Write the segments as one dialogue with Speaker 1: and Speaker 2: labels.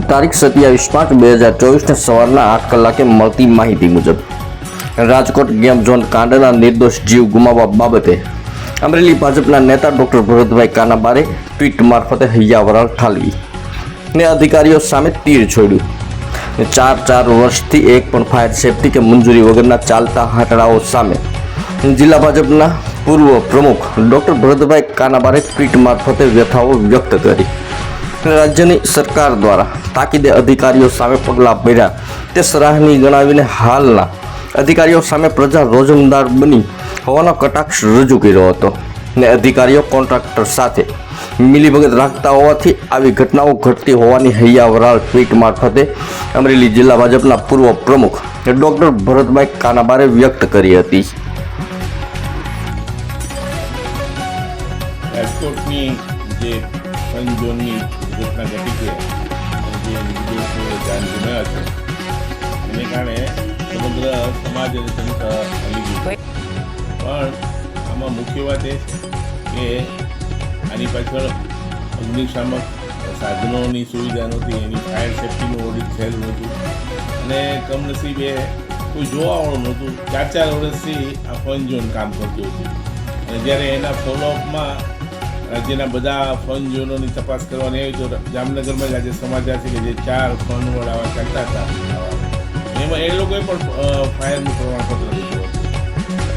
Speaker 1: તારીખ સત્યાવીસ પાંચ બે હજાર ચોવીસને સવારના આઠ કલાકે મળતી માહિતી મુજબ રાજકોટ ગેમ ઝોન કાંડના નિર્દોષ જીવ ગુમાવવા બાબતે અમરેલી ભાજપના નેતા ડોક્ટર ભરતભાઈ કાનાબારે ટ્વીટ મારફતે હૈયા વરાળ ઠાલવી ને અધિકારીઓ સામે તીર છોડ્યું. ચાર ચાર વર્ષથી એક પણ ફાયર સેફટી કે મંજૂરી વગરના ચાલતા હાટડાઓ સામે જિલ્લા ભાજપના પૂર્વ પ્રમુખ ડોક્ટર ભરતભાઈ કાનાબારે ટ્વીટ મારફતે વ્યથાઓ વ્યક્ત કરી. રાજ્યની સરકાર દ્વારા તાકીદે અધિકારીઓ સામે પગલાં ભર્યા. તે સરાહની ગણાવીને હાલના અધિકારીઓ સામે પ્રજા રોજમદાર બની હોવાનો કટાક્ષ રજૂ કર્યો હતો ને અધિકારીઓ કોન્ટ્રાક્ટર સાથે મિલીભગત રાખતા હોવાથી આવી ઘટનાઓ ઘટતી હોવાની હૈયાવરાળ ટ્વીટ મારફતે અમરેલી જિલ્લા ભાજપના પૂર્વ પ્રમુખ ડૉક્ટર ભરતભાઈ કાનાબારે વ્યક્ત કરી હતી.
Speaker 2: રાજકોટની જે ફન ઘટના ઘટી છે જે જાન ગુમાવ્યા છે. એને કારણે સમગ્ર સમાજ અને જનતા હલી ગઈ પણ આમાં મુખ્ય વાત એ કે આની પાછળ અગ્નિશામક સાધનોની સુવિધા નહોતી, એની ફાયર સેફ્ટીનું ઓડિટ થયેલું નહોતું અને કમનસીબે કોઈ જોવાવાળું નહોતું. ચાર ચાર વર્ષથી આ ફન ઝોન કામ કરતું હતું. અને જ્યારે એના ફોલોઅપમાં રાજ્યના બધા ફન ઝોનોની તપાસ કરવાની આવી તો જામનગરમાં જ આજે સમાચાર છે કે જે ચાર ફન વડાવા ચાલતા હતા. એમાં એ લોકોએ પણ ફાયરનું પ્રમાણપત્ર લીધું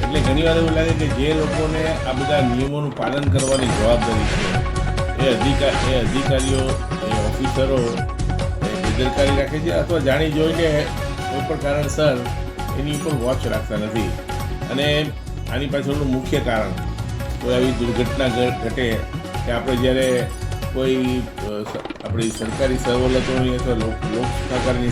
Speaker 2: એટલે ઘણીવાર એવું લાગે કે જે લોકોને આ બધા નિયમોનું પાલન કરવાની જવાબદારી છે, એ અધિકાર એ અધિકારીઓ, એ ઓફિસરો ગેરકારી રાખે છે અથવા જાણી જોઈને કોઈ પણ કારણસર એની ઉપર વોચ રાખતા નથી. અને આની પાછળનું મુખ્ય કારણ કોઈ આવી દુર્ઘટના ઘટે કે આપણે જ્યારે કોઈ આપણી સરકારી સવલતોની અથવા લોક લોક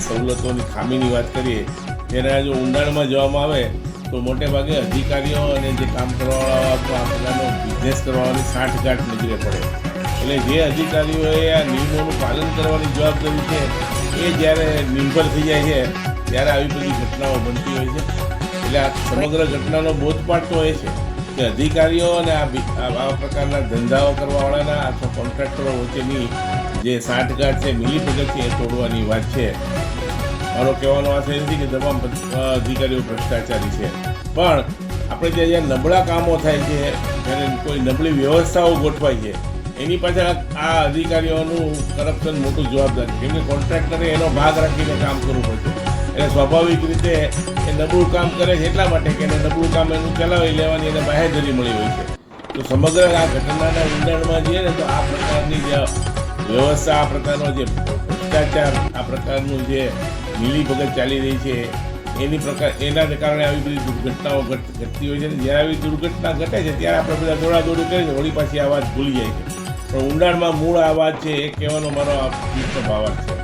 Speaker 2: સવલતોની ખામીની વાત કરીએ, ત્યારે જો ઊંડાણમાં જવામાં આવે, તો મોટે ભાગે અધિકારીઓ અને જે કામ કરવાવાળા આ બિઝનેસ કરવાની સાંઠગાંઠ નજરે પડે. એટલે જે અધિકારીઓએ આ નિયમોનું પાલન કરવાની જવાબદારી છે, એ જ્યારે નિર્ભર થઈ જાય છે, ત્યારે આવી બધી ઘટનાઓ બનતી હોય છે. એટલે આ સમગ્ર ઘટનાનો બોધપાઠ તો એ છે. કે અધિકારીઓ અને આ આ- આવા પ્રકારના ધંધાઓ કરવાવાળાના અથવા કોન્ટ્રાક્ટરો વચ્ચેની જે સાંઠગાંઠ છે મિલીભગત છે એ તોડવાની વાત છે. મારો કહેવાનો આશય નથી કે તમામ અધિકારીઓ ભ્રષ્ટાચારી છે. પણ આપણે જે જ્યાં નબળા કામો થાય છે જ્યારે કોઈ નબળી વ્યવસ્થાઓ ગોઠવાય છે, એની પાછળ આ અધિકારીઓનું કરપ્શન મોટું જવાબદાર છે. કેમ કોન્ટ્રાક્ટરે એનો ભાગ રાખીને કામ કરવું પડશે. એટલે સ્વાભાવિક રીતે એ નબળું કામ કરે છે એટલા માટે કે એને નબળું કામ એનું ચલાવી લેવાની એને બાહેધરી મળી હોય છે. તો સમગ્ર આ ઘટનાના ઊંડાણમાં જઈએ ને તો આ પ્રકારની જે વ્યવસ્થા, આ પ્રકારનો જે ભ્રષ્ટાચાર, આ પ્રકારનું જે મિલીભગત ચાલી રહી છે, એની પ્રકાર, એના કારણે આવી બધી દુર્ઘટનાઓ ઘટ- ઘટતી હોય છે અને જ્યારે આવી દુર્ઘટના ઘટે છે ત્યારે આપણે બધા દોડાદોડી કરીએ છીએ વળી પાછી આ વાત ભૂલી જાય છે. પણ ઊંડાણમાં મૂળ આ વાત છે, એ કહેવાનો મારો આ ભાવાર્થ છે.